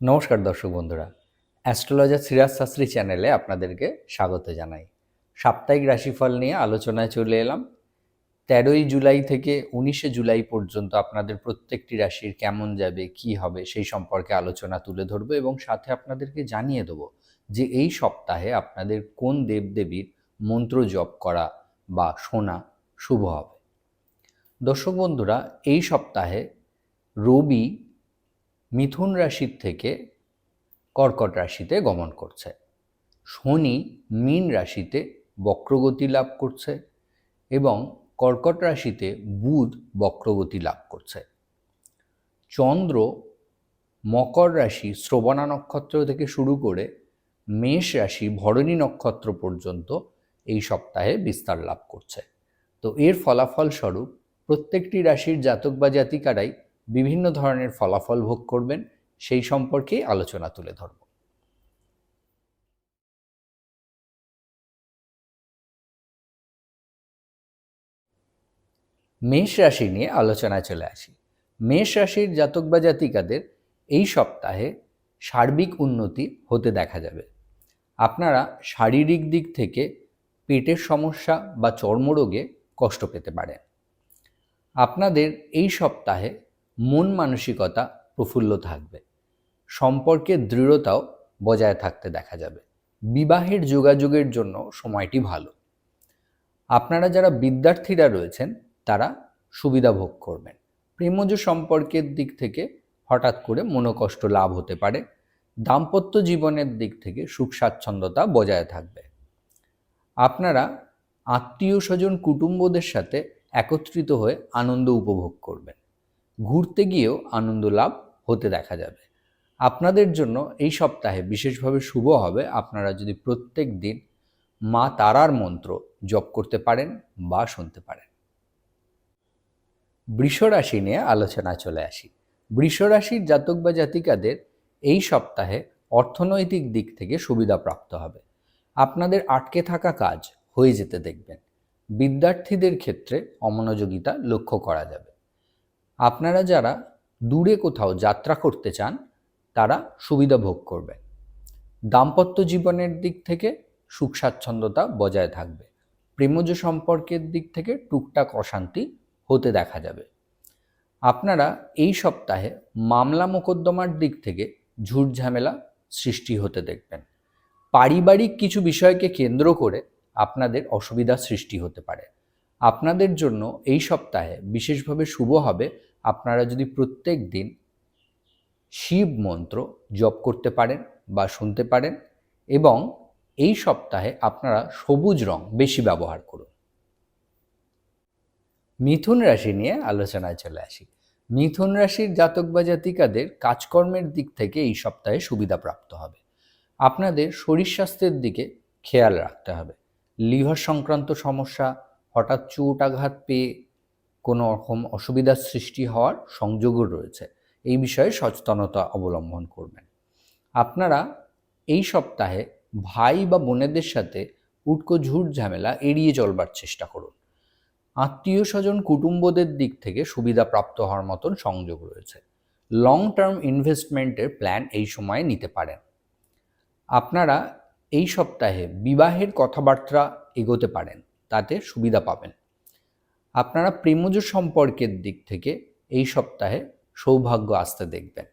নমস্কার দর্শক বন্ধুরা। অ্যাস্ট্রোলজার সিরাজ শাস্ত্রী চ্যানেলে আপনাদেরকে স্বাগত জানাই। সাপ্তাহিক রাশিফল নিয়ে আলোচনায় চলে এলাম। তেরোই জুলাই থেকে উনিশে জুলাই পর্যন্ত আপনাদের প্রত্যেকটি রাশির কেমন যাবে, কি হবে, সেই সম্পর্কে আলোচনা তুলে ধরবো এবং সাথে আপনাদেরকে জানিয়ে দেবো যে এই সপ্তাহে আপনাদের কোন দেবদেবীর মন্ত্র জপ করা বা শোনা শুভ হবে। দর্শক বন্ধুরা, এই সপ্তাহে রবি মিথুন রাশির থেকে কর্কট রাশিতে গমন করছে। শনি মীন রাশিতে বক্রগতি লাভ করছে এবং কর্কট রাশিতে বুধ বক্রগতি লাভ করছে। চন্দ্র মকর রাশি শ্রবণা নক্ষত্র থেকে শুরু করে মেষ রাশি ভরণী নক্ষত্র পর্যন্ত এই সপ্তাহে বিস্তার লাভ করছে। তো এর ফলাফল স্বরূপ প্রত্যেকটি রাশির জাতক বা জাতিকারাই বিভিন্ন ধরনের ফলাফল ভোগ করবেন, সেই সম্পর্কেই আলোচনা তুলে ধরব। মেষ রাশি নিয়ে আলোচনায় চলে আসি। মেষ রাশির জাতক বা জাতিকাদের এই সপ্তাহে সার্বিক উন্নতি হতে দেখা যাবে। আপনারা শারীরিক দিক থেকে পেটের সমস্যা বা চর্মরোগে কষ্ট পেতে পারেন। আপনাদের এই সপ্তাহে মন মানসিকতা প্রফুল্ল থাকবে। সম্পর্কের দৃঢ়তাও বজায় থাকতে দেখা যাবে। বিবাহের যোগাযোগের জন্য সময়টি ভালো। আপনারা যারা বিদ্যার্থীরা রয়েছেন, তারা সুবিধা ভোগ করবেন। প্রেমজ সম্পর্কের দিক থেকে হঠাৎ করে মনোকষ্ট লাভ হতে পারে। দাম্পত্য জীবনের দিক থেকে সুখ স্বাচ্ছন্দ্যতা বজায় থাকবে। আপনারা আত্মীয় স্বজন কুটুম্বদের সাথে একত্রিত হয়ে আনন্দ উপভোগ করবেন। ঘুরতে গিয়েও আনন্দ লাভ হতে দেখা যাবে। আপনাদের জন্য এই সপ্তাহে বিশেষভাবে শুভ হবে আপনারা যদি প্রত্যেক দিন মা তারার মন্ত্র জপ করতে পারেন বা শুনতে পারেন। বৃষ রাশি নিয়ে আলোচনা চলে আসি। বৃষ রাশির জাতক বা জাতিকাদের এই সপ্তাহে অর্থনৈতিক দিক থেকে সুবিধা প্রাপ্ত হবে। আপনাদের আটকে থাকা কাজ হয়ে যেতে দেখবেন। বিদ্যার্থীদের ক্ষেত্রে অমনোযোগিতা লক্ষ্য করা যাবে। আপনারা যারা দূরে কোথাও যাত্রা করতে চান, তারা সুবিধা ভোগ করবেন। দাম্পত্য জীবনের দিক থেকে সুখ স্বাচ্ছন্দ্যতা বজায় থাকবে। প্রেমজ সম্পর্কের দিক থেকে টুকটাক অশান্তি হতে দেখা যাবে। আপনারা এই সপ্তাহে মামলা মোকদ্দমার দিক থেকে ঝুট ঝামেলা সৃষ্টি হতে দেখবেন। পারিবারিক কিছু বিষয়কে কেন্দ্র করে আপনাদের অসুবিধা সৃষ্টি হতে পারে। আপনাদের জন্য এই সপ্তাহে বিশেষভাবে শুভ হবে আপনারা যদি প্রত্যেক দিন শিব মন্ত্র জপ করতে পারেন বা শুনতে পারেন এবং এই সপ্তাহে আপনারা সবুজ রং বেশি ব্যবহার করুন। মিথুন রাশি নিয়ে আলোচনায় চলে আসি। মিথুন রাশির জাতক বা জাতিকাদের কাজকর্মের দিক থেকে এই সপ্তাহে সুবিধা প্রাপ্ত হবে। আপনাদের শরীর স্বাস্থ্যের দিকে খেয়াল রাখতে হবে। লিভার সংক্রান্ত সমস্যা, হঠাৎ চোট আঘাত পেয়ে কোনো রকম অসুবিধার সৃষ্টি হওয়ার সংযোগও রয়েছে। এই বিষয়ে সচেতনতা অবলম্বন করবেন। আপনারা এই সপ্তাহে ভাই বা বোনেদের সাথে উটকো ঝুট ঝামেলা এড়িয়ে চলবার চেষ্টা করুন। আত্মীয় স্বজন কুটুম্বদের দিক থেকে সুবিধা প্রাপ্ত হওয়ার মতন সংযোগ রয়েছে। লং টার্ম ইনভেস্টমেন্টের প্ল্যান এই সময়ে নিতে পারেন। আপনারা এই সপ্তাহে বিবাহের কথাবার্তা এগোতে পারেন, তাতে সুবিধা পাবেন। আপনারা প্রেমজ সম্পর্কের দিক থেকে এই সপ্তাহে সৌভাগ্য আসতে দেখবেন।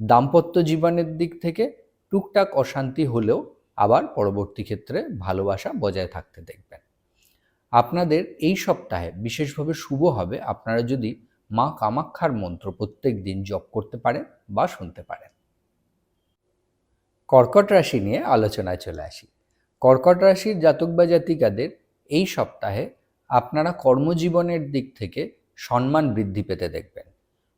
দাম্পত্য জীবনের দিক থেকে টুকটাক অশান্তি হলেও আবার পরবর্তী ক্ষেত্রে ভালোবাসা বজায় থাকতে দেখবেন। আপনাদের এই সপ্তাহে বিশেষভাবে শুভ হবে। আপনারা যদি মা কামাক্ষার মন্ত্র প্রত্যেক দিন জপ করতে পারেন বা শুনতে পারেন। কর্কট রাশি নিয়ে আলোচনায় চলে আসি। কর্কট রাশির জাতক বা জাতিকাদের এই সপ্তাহে আপনারা কর্মজীবনের দিক থেকে সম্মান বৃদ্ধি পেতে দেখবেন।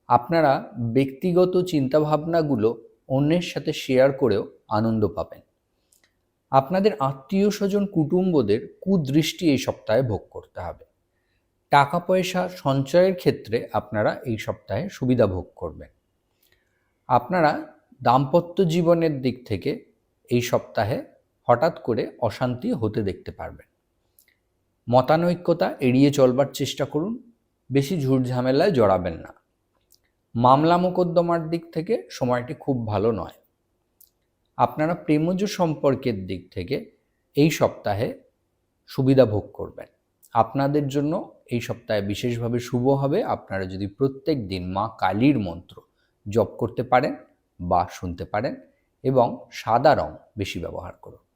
আপনারা ব্যক্তিগত চিন্তাভাবনাগুলো অন্যের সাথে শেয়ার করেও আনন্দ পাবেন। আপনাদের আত্মীয় স্বজন কুটুম্বদের কুদৃষ্টি এই সপ্তাহে ভোগ করতে হবে। টাকা পয়সা সঞ্চয়ের ক্ষেত্রে আপনারা এই সপ্তাহে সুবিধা ভোগ করবেন। আপনারা দাম্পত্য জীবনের দিক থেকে এই সপ্তাহে হঠাৎ করে অশান্তি হতে দেখতে পারবেন। মতানৈক্যতা এড়িয়ে চলবার চেষ্টা করুন, বেশি ঝুট ঝামেলায় জড়াবেন না। মামলা মোকদ্দমার দিক থেকে সময়টি খুব ভালো নয়। আপনারা প্রেমজ সম্পর্কের দিক থেকে এই সপ্তাহে সুবিধা ভোগ করবেন। আপনাদের জন্য এই সপ্তাহে বিশেষভাবে শুভ হবে। আপনারা যদি প্রত্যেক দিন মা কালীর মন্ত্র জপ করতে পারেন বা শুনতে পারেন এবং সাদা রং বেশি ব্যবহার করুন।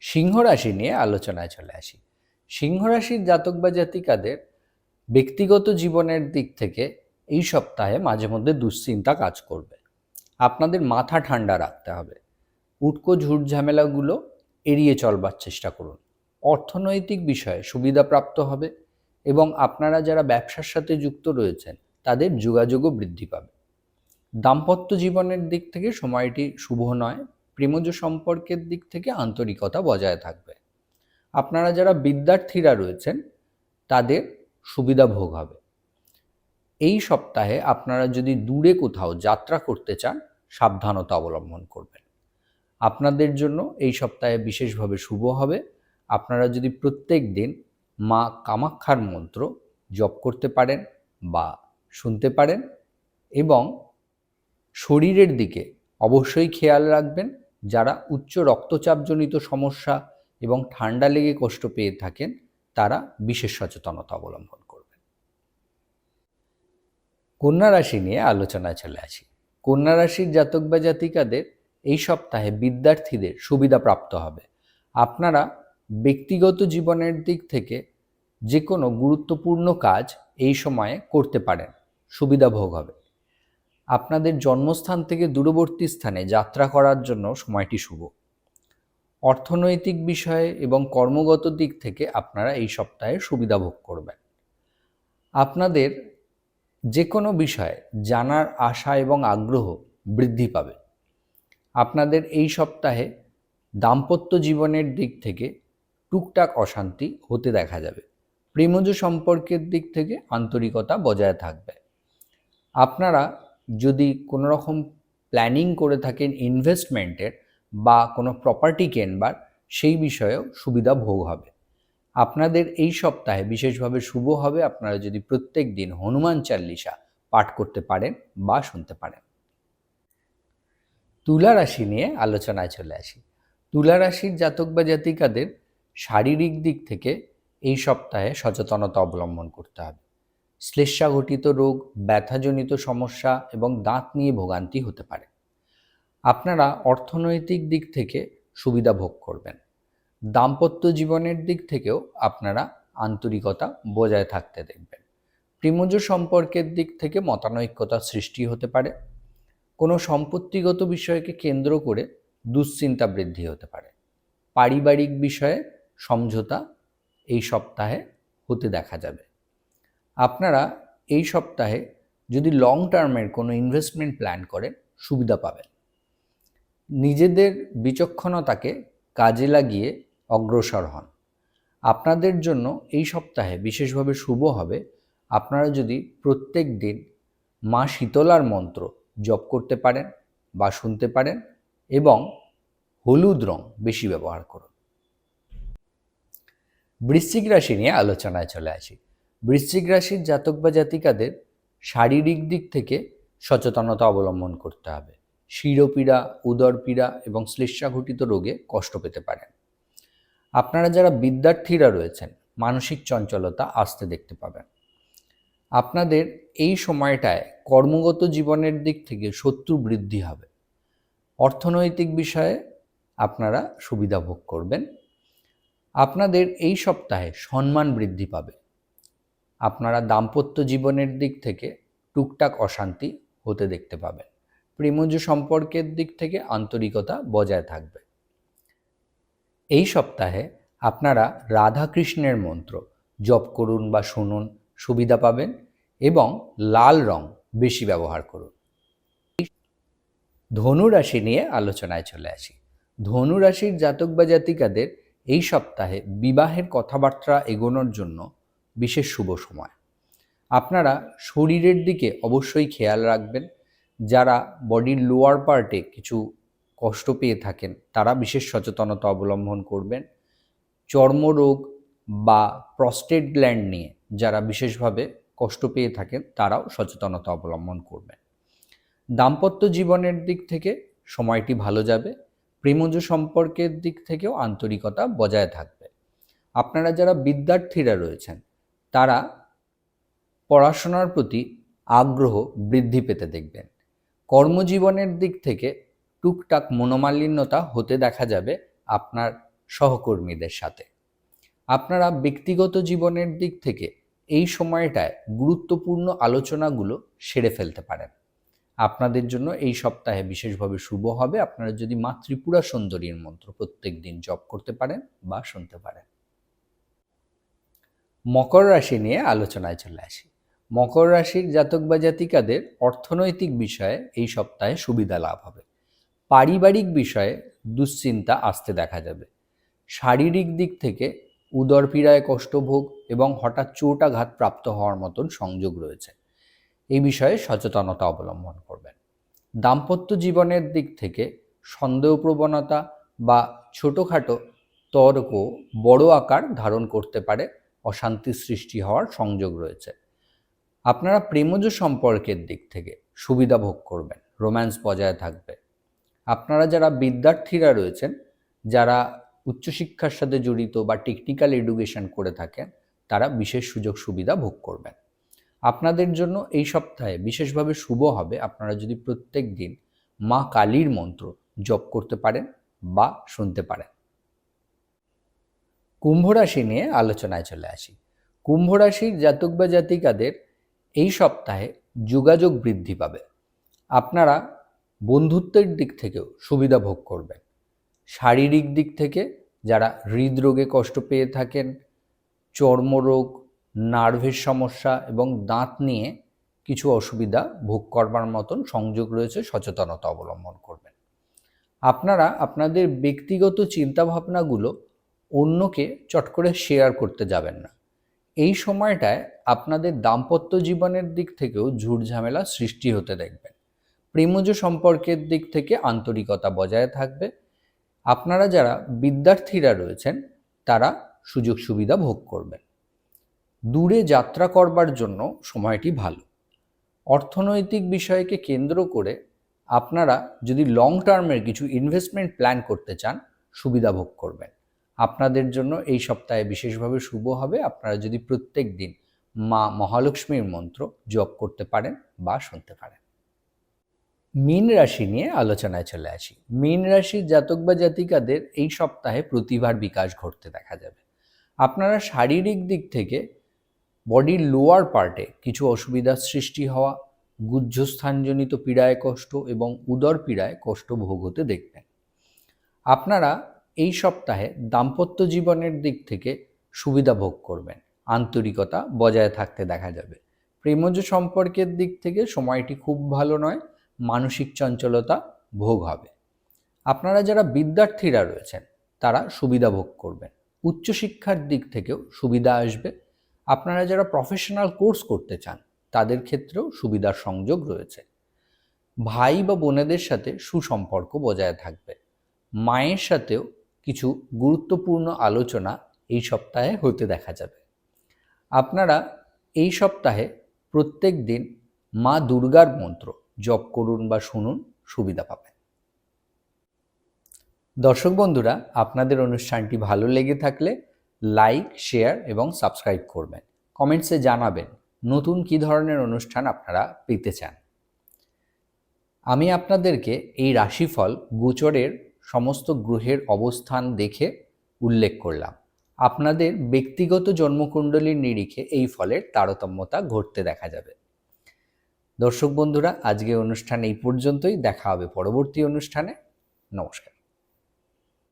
সিংহ রাশি নিয়ে আলোচনায় চলে আসি। সিংহ রাশির জাতক বা জাতিকাদের ব্যক্তিগত জীবনের দিক থেকে এই সপ্তাহে মাঝে মধ্যে দুশ্চিন্তা কাজ করবে। আপনাদের মাথা ঠান্ডা রাখতে হবে। উটকো ঝুট ঝামেলাগুলো এড়িয়ে চলবার চেষ্টা করুন। অর্থনৈতিক বিষয়ে সুবিধাপ্রাপ্ত হবে এবং আপনারা যারা ব্যবসার সাথে যুক্ত রয়েছেন, তাদের যোগাযোগও বৃদ্ধি পাবে। দাম্পত্য জীবনের দিক থেকে সময়টি শুভ নয় সম্পর্কের দিক থেকে আন্তরিকতা বজায় থাকবে। আপনারা যারা বিদ্যার্থীরা রয়েছেন, তাদের সুবিধা ভোগ হবে। এই সপ্তাহে আপনারা যদি দূরে কোথাও যাত্রা করতে চান, সাবধানতা অবলম্বন করবেন। আপনাদের জন্য এই সপ্তাহে বিশেষভাবে শুভ হবে। আপনারা যদি প্রত্যেক দিন মা কামাক্ষার মন্ত্র জপ করতে পারেন বা শুনতে পারেন এবং শরীরের দিকে অবশ্যই খেয়াল রাখবেন যারা উচ্চ রক্তচাপজনিত সমস্যা এবং ঠান্ডা লেগে কষ্ট পেয়ে থাকেন, তারা বিশেষ সচেতনতা অবলম্বন করবেন। কন্যা রাশি নিয়ে আলোচনায় চলে আসি। কন্যা রাশির জাতক বা জাতিকাদের এই সপ্তাহে বিদ্যার্থীদের সুবিধা প্রাপ্ত হবে। আপনারা ব্যক্তিগত জীবনের দিক থেকে যে কোনো গুরুত্বপূর্ণ কাজ এই সময়ে করতে পারেন। সুবিধা ভোগ হবে। আপনাদের জন্মস্থান থেকে দূরবর্তী স্থানে যাত্রা করার জন্য সময়টি শুভ। অর্থনৈতিক বিষয়ে এবং কর্মগত দিক থেকে আপনারা এই সপ্তাহে সুবিধা ভোগ করবেন। আপনাদের যে কোনো বিষয়ে জানার আশা এবং আগ্রহ বৃদ্ধি পাবে। আপনাদের এই সপ্তাহে দাম্পত্য জীবনের দিক থেকে টুকটাক অশান্তি হতে দেখা যাবে। প্রেমজ সম্পর্কের দিক থেকে আন্তরিকতা বজায় থাকবে। আপনারা যদি কোনো রকম প্ল্যানিং করে থাকেন ইনভেস্টমেন্টের বা কোনো প্রপার্টি কেনবার, সেই বিষয়েও সুবিধা ভোগ হবে। আপনাদের এই সপ্তাহে বিশেষভাবে শুভ হবে, আপনারা যদি প্রত্যেক দিন হনুমান চাল্লিশা পাঠ করতে পারেন বা শুনতে পারেন। তুলা রাশি নিয়ে আলোচনায় চলে আসি। তুলা রাশির জাতক বা জাতিকাদের শারীরিক দিক থেকে এই সপ্তাহে সচেতনতা অবলম্বন করতে হবে। শ্লেষ্মাঘটিত রোগ, ব্যথাজনিত সমস্যা এবং দাঁত নিয়ে ভোগান্তি হতে পারে। আপনারা অর্থনৈতিক দিক থেকে সুবিধা ভোগ করবেন। দাম্পত্য জীবনের দিক থেকেও আপনারা আন্তরিকতা বজায় থাকতে দেখবেন। প্রেমজ সম্পর্কের দিক থেকে মতানৈক্যতা সৃষ্টি হতে পারে। কোনো সম্পত্তিগত বিষয়কে কেন্দ্র করে দুশ্চিন্তা বৃদ্ধি হতে পারে। পারিবারিক বিষয়ে সমঝোতা এই সপ্তাহে হতে দেখা যাবে। আপনারা এই সপ্তাহে যদি লং টার্মের কোনো ইনভেস্টমেন্ট প্ল্যান করেন, সুবিধা পাবেন। নিজেদের বিচক্ষণতাকে কাজে লাগিয়ে অগ্রসর হন। আপনাদের জন্য এই সপ্তাহে বিশেষভাবে শুভ হবে, আপনারা যদি প্রত্যেক দিন মা শীতলার মন্ত্র জপ করতে পারেন বা শুনতে পারেন এবং হলুদ রং বেশি ব্যবহার করুন। বৃশ্চিক রাশি নিয়ে আলোচনায় চলে আসি। বৃশ্চিক রাশির জাতক বা জাতিকাদের শারীরিক দিক থেকে সচেতনতা অবলম্বন করতে হবে। শিরোপীড়া, উদরপীড়া এবং শ্লেষ্মাঘটিত রোগে কষ্ট পেতে পারেন। আপনারা যারা বিদ্যার্থীরা রয়েছেন, মানসিক চঞ্চলতা আসতে দেখতে পাবেন। আপনাদের এই সময়টায় কর্মগত জীবনের দিক থেকে শত্রু বৃদ্ধি হবে। অর্থনৈতিক বিষয়ে আপনারা সুবিধা ভোগ করবেন। আপনাদের এই সপ্তাহে সম্মান বৃদ্ধি পাবে। আপনারা দাম্পত্য জীবনের দিক থেকে টুকটাক অশান্তি হতে দেখতে পাবেন। প্রেমজ সম্পর্কের দিক থেকে আন্তরিকতা বজায় থাকবে। এই সপ্তাহে আপনারা রাধাকৃষ্ণের মন্ত্র জপ করুন বা শুনুন, সুবিধা পাবেন এবং লাল রং বেশি ব্যবহার করুন। ধনু রাশি নিয়ে আলোচনায় চলে আসি। ধনু রাশির জাতক বা জাতিকাদের এই সপ্তাহে বিবাহের কথাবার্তা এগোনোর জন্য বিশেষ শুভ সময়। আপনারা শরীরের দিকে অবশ্যই খেয়াল রাখবেন। যারা বডির লোয়ার পার্টে কিছু কষ্ট পেয়ে থাকেন, তারা বিশেষ সচেতনতা অবলম্বন করবেন। চর্মরোগ বা প্রস্টেট গ্ল্যান্ড নিয়ে যারা বিশেষভাবে কষ্ট পেয়ে থাকেন, তারাও সচেতনতা অবলম্বন করবেন। দাম্পত্য জীবনের দিক থেকে সময়টি ভালো যাবে। প্রেমজ সম্পর্কের দিক থেকেও আন্তরিকতা বজায় থাকবে। আপনারা যারা বিদ্যার্থীরা রয়েছেন তারা পড়াশোনার প্রতি আগ্রহ বৃদ্ধি পেতে দেখবেন। কর্মজীবনের দিক থেকে টুকটাক মনোমালিন্যতা হতে দেখা যাবে আপনার সহকর্মীদের সাথে। আপনারা ব্যক্তিগত জীবনের দিক থেকে এই সময়টায় গুরুত্বপূর্ণ আলোচনাগুলো সেরে ফেলতে পারেন। আপনাদের জন্য এই সপ্তাহে বিশেষভাবে শুভ হবে। আপনারা যদি মা ত্রিপুরা সুন্দরীর মন্ত্র প্রত্যেক দিন জপ করতে পারেন বা শুনতে পারেন। মকর রাশি নিয়ে আলোচনায় চলে আসি। মকর রাশির জাতক বা জাতিকাদের অর্থনৈতিক বিষয়ে এই সপ্তাহে সুবিধা লাভ হবে। পারিবারিক বিষয়ে দুশ্চিন্তা আসতে দেখা যাবে। শারীরিক দিক থেকে উদর পীড়ায় কষ্টভোগ এবং হঠাৎ চোটাঘাত প্রাপ্ত হওয়ার মতন সংযোগ রয়েছে। এই বিষয়ে সচেতনতা অবলম্বন করবেন। দাম্পত্য জীবনের দিক থেকে সন্দেহ প্রবণতা বা ছোটোখাটো তর্ক বড় আকার ধারণ করতে পারে। অশান্তি সৃষ্টি হওয়ার সংযোগ রয়েছে। আপনারা প্রেমজ সম্পর্কের দিক থেকে সুবিধা ভোগ করবেন, রোম্যান্স বজায় থাকবে। আপনারা যারা বিদ্যার্থীরা রয়েছেন, যারা উচ্চশিক্ষার সাথে জড়িত বা টেকনিক্যাল এডুকেশন করে থাকেন, তারা বিশেষ সুযোগ সুবিধা ভোগ করবেন। আপনাদের জন্য এই সপ্তাহে বিশেষভাবে শুভ হবে আপনারা যদি প্রত্যেক দিন মা কালীর মন্ত্র জপ করতে পারেন বা শুনতে পারেন। কুম্ভ রাশি নিয়ে আলোচনায় চলে আসি। কুম্ভ রাশির জাতক বা জাতিকাদের এই সপ্তাহে যোগাযোগ বৃদ্ধি পাবে। আপনারা বন্ধুত্বের দিক থেকেও সুবিধা ভোগ করবেন। শারীরিক দিক থেকে যারা হৃদরোগে কষ্ট পেয়ে থাকেন, চর্মরোগ, নার্ভের সমস্যা এবং দাঁত নিয়ে কিছু অসুবিধা ভোগ করবার মতন সংযোগ রয়েছে, সচেতনতা অবলম্বন করবেন। আপনারা আপনাদের ব্যক্তিগত চিন্তাভাবনাগুলো অন্যকে চট করে শেয়ার করতে যাবেন না। এই সময়টায় আপনাদের দাম্পত্য জীবনের দিক থেকেও ঝুট ঝামেলা সৃষ্টি হতে দেখবেন। প্রেমজ সম্পর্কের দিক থেকে আন্তরিকতা বজায় থাকবে। আপনারা যারা বিদ্যার্থীরা রয়েছেন, তারা সুযোগ সুবিধা ভোগ করবেন। দূরে যাত্রা করবার জন্য সময়টি ভালো। অর্থনৈতিক বিষয়কে কেন্দ্র করে আপনারা যদি লং টার্মের কিছু ইনভেস্টমেন্ট প্ল্যান করতে চান, সুবিধা ভোগ করবেন। আপনাদের জন্য এই সপ্তাহে বিশেষভাবে শুভ হবে। আপনারা যদি প্রত্যেক দিন মা মহালক্ষ্মীর মন্ত্র জপ করতে পারেন বা শুনতে পারেন। মীন রাশি নিয়ে আলোচনায় চলে আসি। মীন রাশির জাতক বা জাতিকাদের এই সপ্তাহে প্রতিভার বিকাশ ঘটতে দেখা যাবে। আপনারা শারীরিক দিক থেকে বডির লোয়ার পার্টে কিছু অসুবিধার সৃষ্টি হওয়া, গুহ্যস্থানজনিত পীড়ায় কষ্ট এবং উদর পীড়ায় কষ্ট ভোগ হতে দেখবেন। আপনারা এই সপ্তাহে দাম্পত্য জীবনের দিক থেকে সুবিধা ভোগ করবেন। আন্তরিকতা বজায় থাকতে দেখা যাবে। প্রেমজ সম্পর্কের দিক থেকে সময়টি খুব ভালো নয়, মানসিক চঞ্চলতা ভোগ হবে। আপনারা যারা বিদ্যার্থীরা রয়েছেন, তারা সুবিধা ভোগ করবেন। উচ্চশিক্ষার দিক থেকেও সুবিধা আসবে। আপনারা যারা প্রফেশনাল কোর্স করতে চান, তাদের ক্ষেত্রেও সুবিধার সংযোগ রয়েছে। ভাই বা বোনেদের সাথে সুসম্পর্ক বজায় থাকবে। মায়ের সাথেও কিছু গুরুত্বপূর্ণ আলোচনা এই সপ্তাহে হতে দেখা যাবে। আপনারা এই সপ্তাহে প্রত্যেক দিন মা দুর্গার মন্ত্র জপ করুন বা শুনুন, সুবিধা পাবেন। দর্শক বন্ধুরা, আপনাদের অনুষ্ঠানটি ভালো লেগে থাকলে লাইক, শেয়ার এবং সাবস্ক্রাইব করবেন। কমেন্টসে জানাবেন নতুন কি ধরনের অনুষ্ঠান আপনারা পেতে চান। আমি আপনাদেরকে এই রাশিফল গোচরের সমস্ত গ্রহের অবস্থান দেখে উল্লেখ করলাম। আপনাদের ব্যক্তিগত জন্মকুণ্ডলীর নিরিখে এই ফলের তারতম্যতা ঘটতে দেখা যাবে। দর্শক বন্ধুরা আজকে অনুষ্ঠান এই পর্যন্তই। দেখা হবে পরবর্তী অনুষ্ঠানে। নমস্কার।